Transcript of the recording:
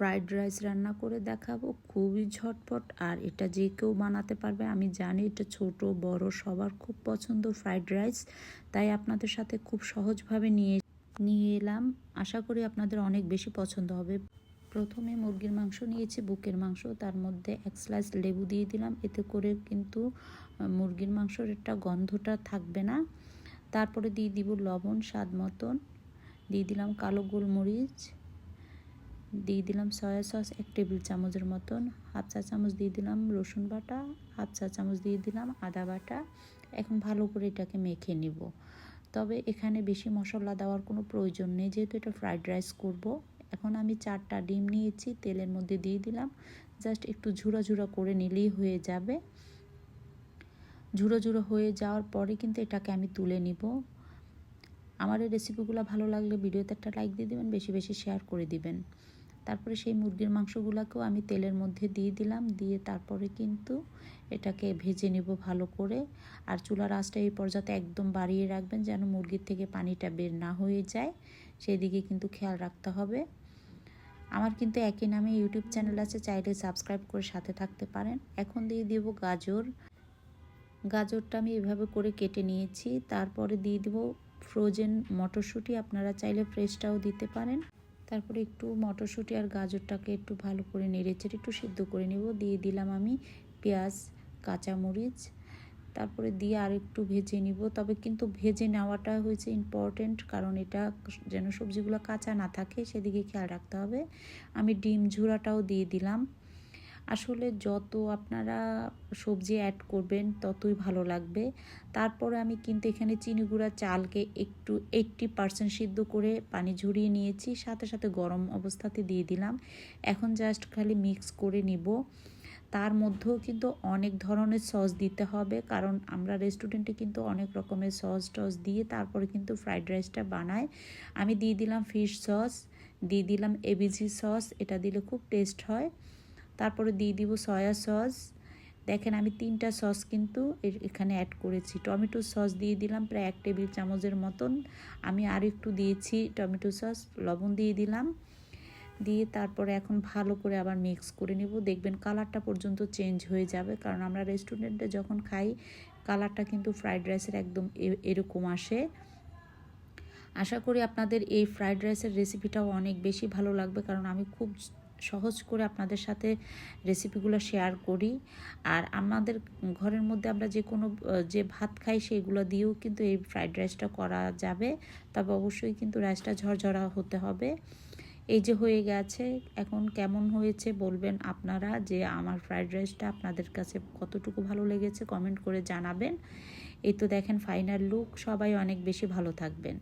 Fried rice রান্না করে দেখাবো। খুবই ঝটপট। আর এটা যে কেউ বানাতে পারবে, আমি জানি এটা ছোট, বড়, সবার খুব পছন্দ ফ্রাইড রাইস তাই আপনাদের সাথে খুব সহজভাবে নিয়ে নিয়ে এলাম। আশা করি আপনাদের অনেক বেশি পছন্দ হবে। প্রথমে মুরগির মাংস নিয়েছি, বুকের মাংস। তার মধ্যে এক স্লাইস লেবু দিয়ে দিলাম। এতে করে কিন্তু মুরগির মাংসর একটা গন্ধটা থাকবে না। তারপরে দিয়ে দিব লবণ, স্বাদ মতন। দিয়ে দিলাম কালো গোলমরিচ। দিয়ে দিলাম সয়া সস এক টেবিল চামচের মতন। হাফ চা চামচ দিয়ে দিলাম রসুন বাটা, হাফ চা চামচ দিয়ে দিলাম আদা বাটা। এখন ভালো করে এটাকে মেখে নিব। তবে এখানে বেশি মশলা দেওয়ার কোনো প্রয়োজন নেই, যেহেতু এটা ফ্রাইড রাইস করব। এখন আমি চারটা ডিম নিয়েছি, তেলের মধ্যে দিয়ে দিলাম। জাস্ট একটু ঝুড়া ঝুড়া করে নিলেই হয়ে যাবে। ঝুড়ো ঝুড়ো হয়ে যাওয়ার পরে কিন্তু এটাকে আমি তুলে নিব। আমার এই রেসিপিগুলো ভালো লাগলে ভিডিওতে একটা লাইক দিয়ে দেবেন, বেশি বেশি শেয়ার করে দিবেন। তারপরে সেই মুরগির মাংসগুলোকেও আমি তেলের মধ্যে দিয়ে দিলাম, দিয়ে তারপরে কিন্তু এটাকে ভেজে নেব ভালো করে। আর চুলার আঁচটা এই পর্যায়ে একদম বাড়িয়ে রাখবেন যেন মুরগির থেকে পানিটা বের না হয়ে যায়। সেই দিকে কিন্তু খেয়াল রাখতে হবে। আমার কিন্তু একই নামে ইউটিউব চ্যানেল আছে, চাইলে সাবস্ক্রাইব করে সাথে থাকতে পারেন। এখন দিয়ে দেব গাজর। গাজরটা আমি এভাবে করে কেটে নিয়েছি। তারপরে দিয়ে দেব ফ্রোজেন মটরশুঁটি। আপনারা চাইলে ফ্রেশটাও দিতে পারেন। তারপরে একটু মটরশুঁটি আর গাজরটাকে একটু ভালো করে নেড়েচেড়ে একটু সিদ্ধ করে নেব। দিয়ে দিলাম আমি পেঁয়াজ, কাঁচামরিচ। তারপরে দিয়ে আর একটু ভেজে নিব। তবে কিন্তু ভেজে নেওয়াটা হয়েছে ইম্পর্টেন্ট কারণ এটা যেন সবজিগুলো কাঁচা না থাকে সেদিকে খেয়াল রাখতে হবে। আমি ডিম ঝুড়াটাও দিয়ে দিলাম। আসলে যত আপনারা সবজি অ্যাড করবেন, ততই ভালো লাগবে। তারপরে আমি কিন্তু এখানে চিনি গুঁড়া চালকে একটু এইট্টি পারসেন্ট সিদ্ধ করে পানি ঝরিয়ে নিয়েছি, সাথে সাথে গরম অবস্থাতে দিয়ে দিলাম। এখন জাস্ট খালি মিক্স করে নিব। তার মধ্যেও কিন্তু অনেক ধরনের সস দিতে হবে, কারণ আমরা রেস্টুরেন্টে কিন্তু অনেক রকমের সস টস দিয়ে তারপরে কিন্তু ফ্রাইড রাইসটা বানাই। আমি দিয়ে দিলাম ফিশ সস দিয়ে দিলাম এবিজি সস এটা দিলে খুব টেস্ট হয়। তারপরে দিয়ে দিব সয়া সস। দেখেন আমি তিনটা সস কিন্তু এখানে অ্যাড করেছি। টমেটো সস দিয়ে দিলাম প্রায় এক টেবিল চামচের মতন। আমি আর একটু দিয়েছি টমেটো সস, লবণ দিয়ে দিলাম। দিয়ে তারপরে এখন ভালো করে আবার মিক্স করে নিব। দেখবেন কালারটা পর্যন্ত চেঞ্জ হয়ে যাবে। কারণ আমরা রেস্টুরেন্টে যখন খাই কালারটা কিন্তু ফ্রাইড রাইসের একদম এরকম আসে। আশা করি আপনাদের এই ফ্রাইড রাইসের রেসিপিটাও অনেক বেশি ভালো লাগবে। কারণ আমি খুব সহজ করে আপনাদের সাথে রেসিপিগুলো শেয়ার করি। আর আমাদের ঘরের মধ্যে আমরা যে কোনো, যে ভাত খাই সেগুলো দিয়েও কিন্তু এই ফ্রাইড রাইসটা করা যাবে। তবে অবশ্যই কিন্তু রাইসটা ঝরঝরা হতে হবে। এই যে হয়ে গেছে, এখন কেমন হয়েছে বলবেন আপনারা যে আমার ফ্রাইড রাইসটা আপনাদের কাছে কতটুকু ভালো লেগেছে কমেন্ট করে জানাবেন। এই তো দেখেন ফাইনাল লুক সবাই অনেক বেশি ভালো থাকবেন।